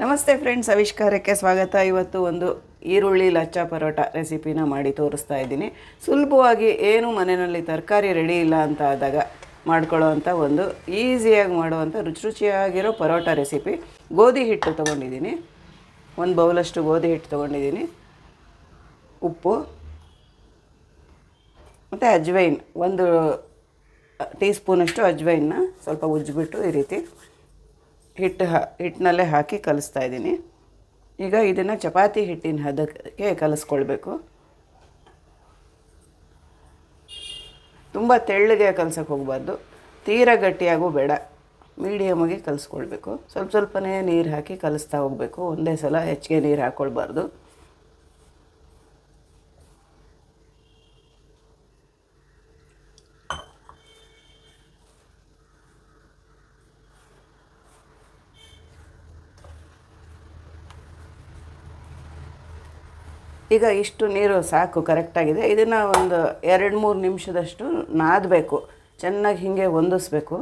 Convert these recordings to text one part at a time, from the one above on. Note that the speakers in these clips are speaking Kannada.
ನಮಸ್ತೆ ಫ್ರೆಂಡ್ಸ್, ಆವಿಷ್ಕಾರಕ್ಕೆ ಸ್ವಾಗತ. ಇವತ್ತು ಒಂದು ಈರುಳ್ಳಿ ಲಚ್ಚ ಪರೋಟ ರೆಸಿಪಿನ ಮಾಡಿ ತೋರಿಸ್ತಾ ಇದ್ದೀನಿ. ಸುಲಭವಾಗಿ ಏನು ಮನೆಯಲ್ಲಿ ತರಕಾರಿ ರೆಡಿ ಇಲ್ಲ ಅಂತ ಆದಾಗ ಮಾಡ್ಕೊಳ್ಳೋ ಅಂಥ ಒಂದು ಈಸಿಯಾಗಿ ಮಾಡುವಂಥ ರುಚಿ ರುಚಿಯಾಗಿರೋ ಪರೋಟ ರೆಸಿಪಿ ಗೋಧಿ ಹಿಟ್ಟು ತೊಗೊಂಡಿದ್ದೀನಿ. ಒಂದು ಬೌಲಷ್ಟು ಗೋಧಿ ಹಿಟ್ಟು ತೊಗೊಂಡಿದ್ದೀನಿ. ಉಪ್ಪು, ಮತ್ತು ಅಜ್ವೈನ್. ಒಂದು ಟೀ ಸ್ಪೂನಷ್ಟು ಅಜ್ವೈನ್ನ ಸ್ವಲ್ಪ ಉಜ್ಜಿಬಿಟ್ಟು ಈ ರೀತಿ ಹಿಟ್ಟು ಹಾ ಹಿಟ್ಟಿನಲ್ಲೇ ಹಾಕಿ ಕಲಿಸ್ತಾ ಇದ್ದೀನಿ. ಈಗ ಇದನ್ನು ಚಪಾತಿ ಹಿಟ್ಟಿನ ಹದಕ್ಕೆ ಕಲಿಸ್ಕೊಳ್ಬೇಕು. ತುಂಬ ತೆಳ್ಳಗೆ ಕಲ್ಸೋಕ್ಕೆ ಹೋಗಬಾರ್ದು. ತೀರ ಗಟ್ಟಿಯಾಗೂ ಬೇಡ. ಮೀಡಿಯಮಾಗಿ ಕಲಿಸ್ಕೊಳ್ಬೇಕು. ಸ್ವಲ್ಪ ಸ್ವಲ್ಪನೇ ನೀರು ಹಾಕಿ ಕಲಿಸ್ತಾ ಹೋಗಬೇಕು. ಒಂದೇ ಸಲ ಹೆಚ್ಚಿಗೆ ನೀರು ಹಾಕ್ಕೊಳ್ಬಾರ್ದು ಈಗ ಇಷ್ಟು ನೀರು ಸಾಕು, ಕರೆಕ್ಟಾಗಿದೆ. ಇದನ್ನು ಒಂದು ಎರಡು ಮೂರು ನಿಮಿಷದಷ್ಟು ನಾದಬೇಕು. ಚೆನ್ನಾಗಿ ಹೀಗೆ ಹೊಂದಿಸ್ಬೇಕು.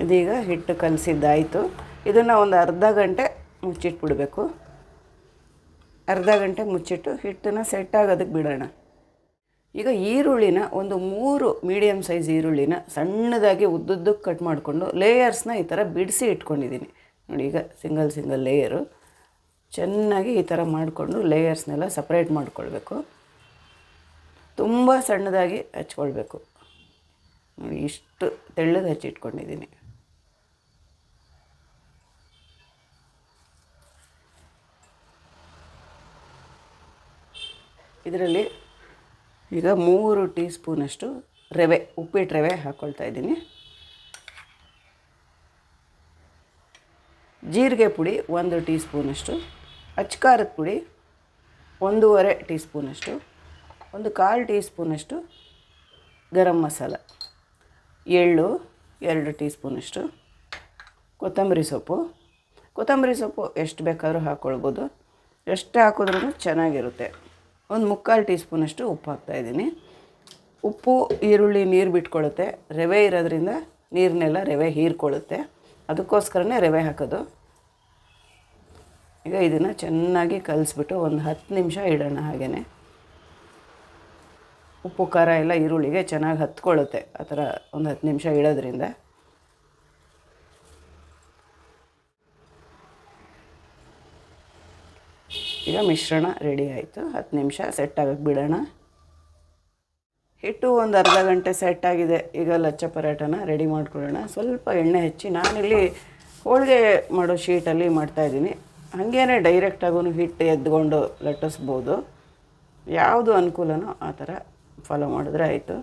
ಇದೀಗ ಹಿಟ್ಟು ಕಲಸಿದ್ದಾಯಿತು. ಇದನ್ನು ಒಂದು ಅರ್ಧ ಗಂಟೆ ಮುಚ್ಚಿಟ್ಬಿಡಬೇಕು. ಅರ್ಧ ಗಂಟೆ ಮುಚ್ಚಿಟ್ಟು ಹಿಟ್ಟನ್ನು ಸೆಟ್ ಆಗೋದಕ್ಕೆ ಬಿಡೋಣ. ಈಗ ಈರುಳ್ಳಿನ ಒಂದು ಮೂರು ಮೀಡಿಯಮ್ ಸೈಜ್ ಈರುಳ್ಳಿನ ಸಣ್ಣದಾಗಿ ಉದ್ದುದ್ದಕ್ಕೆ ಕಟ್ ಮಾಡಿಕೊಂಡು ಲೇಯರ್ಸ್ನ ಈ ಥರ ಬಿಡಿಸಿ ಇಟ್ಕೊಂಡಿದ್ದೀನಿ. ನೋಡಿ ಈಗ ಸಿಂಗಲ್ ಸಿಂಗಲ್ ಲೇಯರು ಚೆನ್ನಾಗಿ ಈ ಥರ ಮಾಡಿಕೊಂಡು ಲೇಯರ್ಸ್ನೆಲ್ಲ ಸಪ್ರೇಟ್ ಮಾಡಿಕೊಳ್ಬೇಕು. ತುಂಬ ಸಣ್ಣದಾಗಿ ಹಚ್ಕೊಳ್ಬೇಕು. ನೋಡಿ ಇಷ್ಟು ತೆಳ್ಳಗೆ ಹಚ್ಚಿಟ್ಕೊಂಡಿದ್ದೀನಿ ಇದರಲ್ಲಿ ಈಗ ಮೂರು ಟೀ ಸ್ಪೂನಷ್ಟು ರವೆ, ಉಪ್ಪಿಟ್ಟು ರವೆ ಹಾಕ್ಕೊಳ್ತಾ ಇದ್ದೀನಿ. ಜೀರಿಗೆ ಪುಡಿ ಒಂದು ಟೀ ಸ್ಪೂನಷ್ಟು ಅಚ್ಕಾರದ ಪುಡಿ ಒಂದೂವರೆ ಟೀ ಸ್ಪೂನಷ್ಟು ಒಂದು ಕಾಲು ಟೀ ಸ್ಪೂನಷ್ಟು ಗರಂ ಮಸಾಲ, ಎಳ್ಳು ಎರಡು ಟೀ ಸ್ಪೂನಷ್ಟು ಕೊತ್ತಂಬರಿ ಸೊಪ್ಪು. ಕೊತ್ತಂಬರಿ ಸೊಪ್ಪು ಎಷ್ಟು ಬೇಕಾದರೂ ಹಾಕ್ಕೊಳ್ಬೋದು ಎಷ್ಟು ಹಾಕಿದ್ರೂ ಚೆನ್ನಾಗಿರುತ್ತೆ. ಒಂದು ಮುಕ್ಕಾಲು ಟೀ ಸ್ಪೂನಷ್ಟು ಉಪ್ಪು ಹಾಕ್ತಾಯಿದ್ದೀನಿ ಉಪ್ಪು, ಈರುಳ್ಳಿ ನೀರು ಬಿಟ್ಕೊಳ್ಳುತ್ತೆ. ರವೆ ಇರೋದ್ರಿಂದ ನೀರನ್ನೆಲ್ಲ ರವೆ ಹೀರ್ಕೊಳ್ಳುತ್ತೆ. ಅದಕ್ಕೋಸ್ಕರನೇ ರವೆ ಹಾಕೋದು. ಈಗ ಇದನ್ನು ಚೆನ್ನಾಗಿ ಕಲಿಸ್ಬಿಟ್ಟು ಒಂದು ಹತ್ತು ನಿಮಿಷ ಇಡೋಣ ಹಾಗೆಯೇ ಉಪ್ಪು, ಖಾರ ಎಲ್ಲ ಈರುಳ್ಳಿಗೆ ಚೆನ್ನಾಗಿ ಹತ್ಕೊಳ್ಳುತ್ತೆ. ಆ ಥರ ಒಂದು ಹತ್ತು ನಿಮಿಷ ಇಡೋದ್ರಿಂದ. ಈಗ ಮಿಶ್ರಣ ರೆಡಿ ಆಯಿತು. ಹತ್ತು ನಿಮಿಷ ಸೆಟ್ ಆಗಕ್ಕೆ ಬಿಡೋಣ. ಹಿಟ್ಟು ಒಂದು ಅರ್ಧ ಗಂಟೆ ಸೆಟ್ ಆಗಿದೆ. ಈಗ ಲಚ್ಚ ಪರಾಟನ ರೆಡಿ ಮಾಡ್ಕೊಳ್ಳೋಣ. ಸ್ವಲ್ಪ ಎಣ್ಣೆ ಹೆಚ್ಚಿ ನಾನಿಲ್ಲಿ ಹೋಳಿಗೆ ಮಾಡೋ ಶೀಟಲ್ಲಿ ಮಾಡ್ತಾಯಿದ್ದೀನಿ ಹಾಗೇನೆ ಡೈರೆಕ್ಟಾಗೂ ಹಿಟ್ಟು ಎದ್ದುಕೊಂಡು ಲಟ್ಟಿಸ್ಬೋದು. ಯಾವುದು ಅನುಕೂಲನೋ ಆ ಥರ ಫಾಲೋ ಮಾಡಿದ್ರೆ ಆಯಿತು.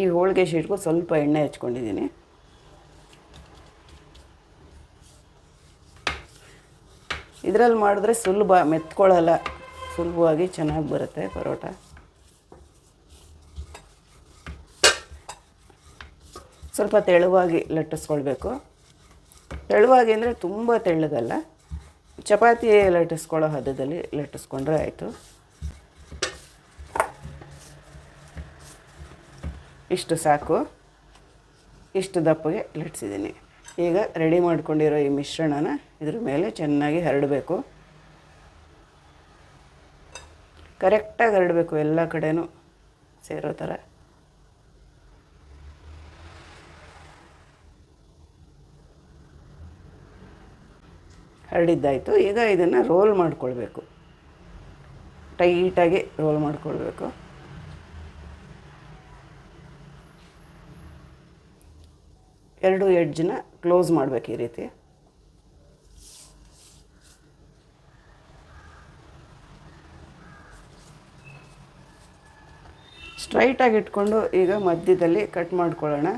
ಈ ಹೋಳಿಗೆ ಶೀಟ್ಗೂ ಸ್ವಲ್ಪ ಎಣ್ಣೆ ಹಚ್ಕೊಂಡಿದ್ದೀನಿ. ಇದರಲ್ಲಿ ಮಾಡಿದ್ರೆ ಸುಲಭ, ಮೆತ್ಕೊಳ್ಳಲ್ಲ. ಸುಲಭವಾಗಿ ಚೆನ್ನಾಗಿ ಬರುತ್ತೆ ಪರೋಟ. ಸ್ವಲ್ಪ ತೆಳುವಾಗಿ ಲಟ್ಟಿಸ್ಕೊಳ್ಬೇಕು. ತೆಳುವಾಗಿ ಅಂದರೆ ತುಂಬ ತೆಳ್ಳಗಲ್ಲ. ಚಪಾತಿ ಲಟ್ಟಿಸ್ಕೊಳ್ಳೋ ಹದದಲ್ಲಿ ಲಟ್ಟಿಸ್ಕೊಂಡ್ರೆ ಆಯಿತು. ಇಷ್ಟು ಸಾಕು. ಇಷ್ಟು ದಪ್ಪಗೆ ಲಟ್ಸಿದ್ದೀನಿ ಈಗ ರೆಡಿ ಮಾಡ್ಕೊಂಡಿರೋ ಈ ಮಿಶ್ರಣನ ಇದ್ರ ಮೇಲೆ ಚೆನ್ನಾಗಿ ಹರಡಬೇಕು. ಕರೆಕ್ಟಾಗಿ ಹರಡಬೇಕು ಎಲ್ಲ ಕಡೆನೂ ಸೇರೋ ಥರ. ಹರಡಿದ್ದಾಯಿತು. ಈಗ ಇದನ್ನು ರೋಲ್ ಮಾಡಿಕೊಳ್ಬೇಕು. ಟೈಟಾಗಿ ರೋಲ್ ಮಾಡ್ಕೊಳ್ಬೇಕು. ಎರಡು ಎಡ್ಜನ್ನ ಕ್ಲೋಸ್ ಮಾಡಬೇಕು ಈ ರೀತಿ. ಸ್ಟ್ರೈಟಾಗಿ ಇಟ್ಕೊಂಡು ಈಗ ಮಧ್ಯದಲ್ಲಿ ಕಟ್ ಮಾಡ್ಕೊಳ್ಳೋಣ.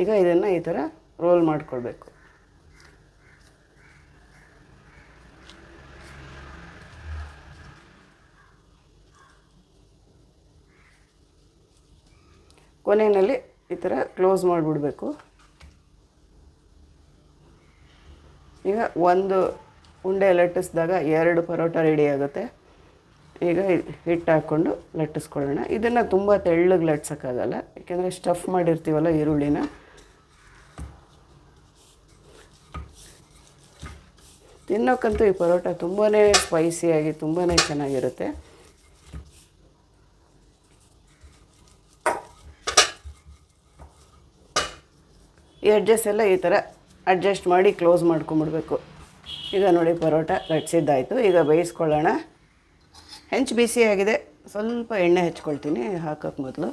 ಈಗ ಇದನ್ನು ಈ ಥರ ರೋಲ್ ಮಾಡ್ಕೊಳ್ಬೇಕು. ಕೊನೆಯಲ್ಲಿ ಈ ಥರ ಕ್ಲೋಸ್ ಮಾಡಿಬಿಡಬೇಕು. ಈಗ ಒಂದು ಉಂಡೆ ಲಟ್ಟಿಸಿದಾಗ ಎರಡು ಪರೋಟ ರೆಡಿ ಆಗುತ್ತೆ. ಈಗ ಹಿಟ್ಟು ಹಾಕ್ಕೊಂಡು ಲಟ್ಟಿಸ್ಕೊಳ್ಳೋಣ. ಇದನ್ನು ತುಂಬ ತೆಳ್ಳಗೆ ಲಟ್ಸೋಕ್ಕಾಗಲ್ಲ. ಯಾಕೆಂದರೆ ಸ್ಟಫ್ ಮಾಡಿರ್ತೀವಲ್ಲ ಈರುಳ್ಳಿನ. ತಿನ್ನೋಕ್ಕಂತೂ ಈ ಪರೋಟ ತುಂಬಾ ಸ್ಪೈಸಿಯಾಗಿ ತುಂಬಾ ಚೆನ್ನಾಗಿರುತ್ತೆ. ಈ ಅಡ್ಜಸ್ಟ್ ಎಲ್ಲ ಈ ಥರ ಅಡ್ಜಸ್ಟ್ ಮಾಡಿ ಕ್ಲೋಸ್ ಮಾಡ್ಕೊಂಬಿಡ್ಬೇಕು ಈಗ ನೋಡಿ ಪರೋಟ ಕಟ್ಸಿದ್ದಾಯಿತು ಈಗ ಬೇಯಿಸ್ಕೊಳ್ಳೋಣ. ಹೆಂಚು ಬಿಸಿ ಆಗಿದೆ. ಸ್ವಲ್ಪ ಎಣ್ಣೆ ಹಚ್ಕೊಳ್ತೀನಿ. ಹಾಕೋಕ್ಕೆ ಮೊದಲು.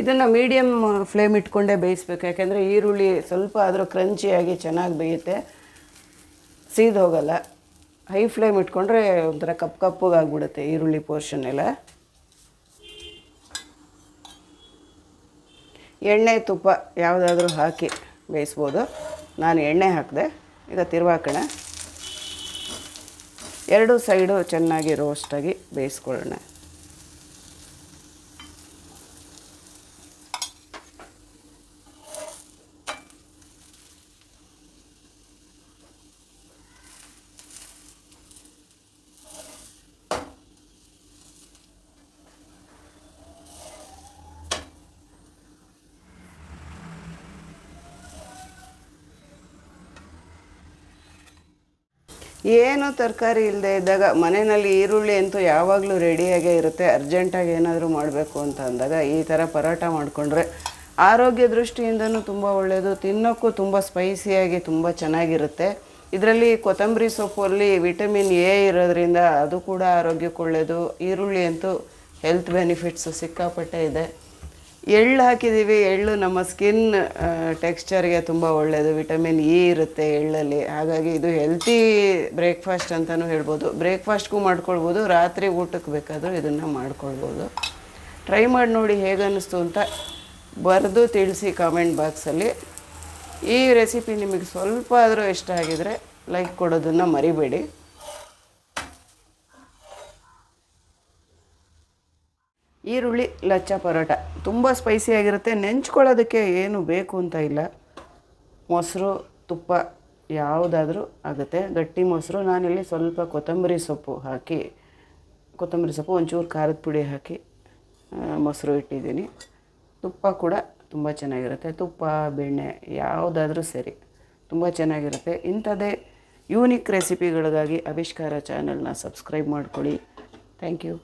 ಇದನ್ನು ಮೀಡಿಯಮ್ ಫ್ಲೇಮ್ ಇಟ್ಕೊಂಡೇ ಬೇಯಿಸ್ಬೇಕು. ಯಾಕೆಂದರೆ ಈರುಳ್ಳಿ ಸ್ವಲ್ಪ ಆದರೂ ಕ್ರಂಚಿಯಾಗಿ ಚೆನ್ನಾಗಿ ಬೇಯುತ್ತೆ. ಸೀದೋಗಲ್ಲ. ಹೈ ಫ್ಲೇಮ್ ಇಟ್ಕೊಂಡ್ರೆ ಒಂಥರ ಕಪ್ಪು ಕಪ್ಪಗಾಗ್ಬಿಡುತ್ತೆ ಈರುಳ್ಳಿ ಪೋರ್ಷನ್ ಎಲ್ಲ. ಎಣ್ಣೆ ತುಪ್ಪ ಯಾವುದಾದ್ರೂ ಹಾಕಿ ಬೇಯಿಸ್ಬೋದು. ನಾನು ಎಣ್ಣೆ ಹಾಕಿದೆ. ಈಗ ತಿರುವಾಕೋಣ. ಎರಡು ಸೈಡು ಚೆನ್ನಾಗಿ ರೋಸ್ಟಾಗಿ ಬೇಯಿಸ್ಕೊಳ್ಳೋಣ. ಏನು ತರಕಾರಿ ಇಲ್ಲದೆ ಇದ್ದಾಗ ಮನೆಯಲ್ಲಿ ಈರುಳ್ಳಿ ಅಂತೂ ಯಾವಾಗಲೂ ರೆಡಿಯಾಗೇ ಇರುತ್ತೆ, ಅರ್ಜೆಂಟಾಗಿ ಏನಾದರೂ ಮಾಡಬೇಕು ಅಂತ ಅಂದಾಗ ಈ ಥರ ಪರೋಟ ಮಾಡಿಕೊಂಡ್ರೆ ಆರೋಗ್ಯ ದೃಷ್ಟಿಯಿಂದನೂ ತುಂಬ ಒಳ್ಳೆಯದು ತಿನ್ನೋಕ್ಕೂ ತುಂಬ ಸ್ಪೈಸಿಯಾಗಿ ತುಂಬ ಚೆನ್ನಾಗಿರುತ್ತೆ. ಇದರಲ್ಲಿ ಕೊತ್ತಂಬರಿ ಸೊಪ್ಪಲ್ಲಿ ವಿಟಮಿನ್ ಎ ಇರೋದ್ರಿಂದ ಅದು ಕೂಡ ಆರೋಗ್ಯಕ್ಕೆ ಒಳ್ಳೆಯದು ಈರುಳ್ಳಿ ಅಂತೂ ಹೆಲ್ತ್ ಬೆನಿಫಿಟ್ಸು ಸಿಕ್ಕಾಪಟ್ಟೆ ಇದೆ. ಎಳ್ಳು ಹಾಕಿದ್ದೀವಿ, ಎಳ್ಳು ನಮ್ಮ ಸ್ಕಿನ್ ಟೆಕ್ಸ್ಚರ್ಗೆ ತುಂಬ ಒಳ್ಳೆಯದು ವಿಟಮಿನ್ ಇ ಇರುತ್ತೆ ಎಳ್ಳಲ್ಲಿ. ಹಾಗಾಗಿ ಇದು ಹೆಲ್ತಿ ಬ್ರೇಕ್ಫಾಸ್ಟ್ ಅಂತಲೂ ಹೇಳ್ಬೋದು. ಬ್ರೇಕ್ಫಾಸ್ಟ್ಗೂ ಮಾಡ್ಕೊಳ್ಬೋದು, ರಾತ್ರಿ ಊಟಕ್ಕೆ ಬೇಕಾದರೂ ಇದನ್ನು ಮಾಡ್ಕೊಳ್ಬೋದು. ಟ್ರೈ ಮಾಡಿ ನೋಡಿ ಹೇಗನ್ನಿಸ್ತು ಅಂತ ಬರೆದು ತಿಳಿಸಿ ಕಾಮೆಂಟ್ ಬಾಕ್ಸಲ್ಲಿ ಈ ರೆಸಿಪಿ ನಿಮಗೆ ಸ್ವಲ್ಪ ಆದರೂ ಇಷ್ಟ ಆಗಿದರೆ ಲೈಕ್ ಕೊಡೋದನ್ನು ಮರಿಬೇಡಿ. ಈರುಳ್ಳಿ, ಲಚ್ಚ ಪರೋಟ. ತುಂಬ ಸ್ಪೈಸಿಯಾಗಿರುತ್ತೆ ನೆಂಚ್ಕೊಳ್ಳೋದಕ್ಕೆ ಏನು ಬೇಕು ಅಂತ ಇಲ್ಲ. ಮೊಸರು, ತುಪ್ಪ ಯಾವುದಾದ್ರೂ ಆಗುತ್ತೆ. ಗಟ್ಟಿ ಮೊಸರು. ನಾನಿಲ್ಲಿ ಸ್ವಲ್ಪ ಕೊತ್ತಂಬರಿ ಸೊಪ್ಪು ಹಾಕಿ, ಕೊತ್ತಂಬರಿ ಸೊಪ್ಪು ಒಂಚೂರು ಖಾರದ ಪುಡಿ ಹಾಕಿ ಮೊಸರು ಇಟ್ಟಿದ್ದೀನಿ. ತುಪ್ಪ ಕೂಡ ತುಂಬ ಚೆನ್ನಾಗಿರುತ್ತೆ. ತುಪ್ಪ, ಬೆಣ್ಣೆ ಯಾವುದಾದ್ರೂ ಸರಿ ತುಂಬ ಚೆನ್ನಾಗಿರುತ್ತೆ. ಇಂಥದ್ದೇ ಯೂನಿಕ್ ರೆಸಿಪಿಗಳಿಗಾಗಿ ಆವಿಷ್ಕಾರ ಚಾನಲ್ನ ಸಬ್ಸ್ಕ್ರೈಬ್ ಮಾಡ್ಕೊಳ್ಳಿ. Thank you